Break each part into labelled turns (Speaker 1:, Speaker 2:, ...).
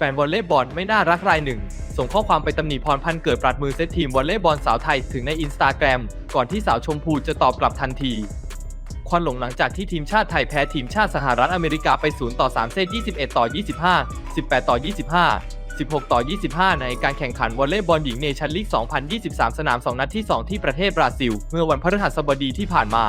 Speaker 1: แฟนวอลเลย์บอลไม่น่ารักรายหนึ่ง ส่งข้อความไปตำหนิพรพันธ์เกิดปรัดมือเซตทีมวอลเลย์บอลสาวไทยถึงในอินสตาแกรมก่อนที่สาวชมพูจะตอบกลับทันที ควันหลงหลังจากที่ทีมชาติไทยแพ้ทีมชาติสหรัฐอเมริกาไป 0 ต่อ 3 เซต 21 ต่อ 25 18 ต่อ 25 16 ต่อ 25 ในการแข่งขันวอลเลย์บอลหญิงเนชั่นลีก 2023 สนาม 2 นัดที่ 2 ที่ประเทศบราซิล เมื่อวันพฤหัสบดีที่ผ่านมา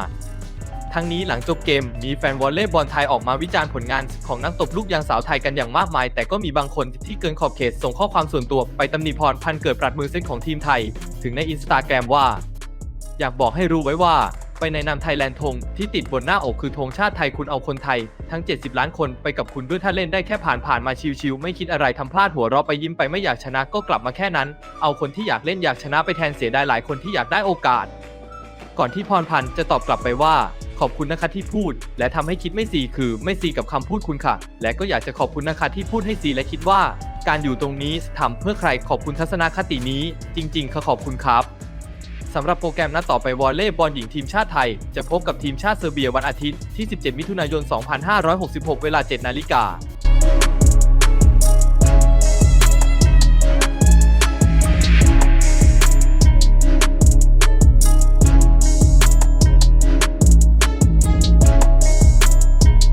Speaker 1: ทั้งนี้หลังจบเกมมีแฟนวอลเลย์บอลไทยออกมาวิจารณ์ผลงานของนักตบลูกยางสาวไทยกันอย่างมากมาย แต่ก็มีบางคนที่เกินขอบเขตส่งข้อความส่วนตัวไปตำหนิพรพันเกิดปรัดมือเซตของทีมไทย ถึงในอินสตาแกรมว่า อยากบอกให้รู้ไว้ว่า ไปในนามไทยแลนด์ธงที่ติดบนหน้าอกคือธงชาติไทยคุณเอาคนไทย ทั้ง 70 ล้านคนไปกับคุณด้วยถ้าเล่นได้แค่ผ่านผ่านมาชิวๆไม่คิดอะไรทำพลาดหัวเราะไปยิ้มไปไม่อยากชนะก็กลับมาแค่นั้น เอาคนที่อยากเล่นอยากชนะไปแทนเสียดายหลายคนที่อยากได้โอกาส ก่อนที่พรพันธ์จะตอบกลับไปว่า ขอบคุณนะคะที่พูด และทำให้คิดไม่ซีคือไม่ซีกับคำพูดคุณค่ะ และก็อยากจะขอบคุณนะคะที่พูดให้ซีและคิดว่า การอยู่ตรงนี้ทำเพื่อใครขอบคุณทัศนคตินี้ จริงๆค่ะขอบคุณครับสำหรับโปรแกรมนัดต่อไปวอลเลย์บอลหญิงทีมชาติไทย จะพบกับทีมชาติเซอร์เบียวันอาทิตย์ที่ 17 มิถุนายน 2566 เวลา 7 นาฬิกา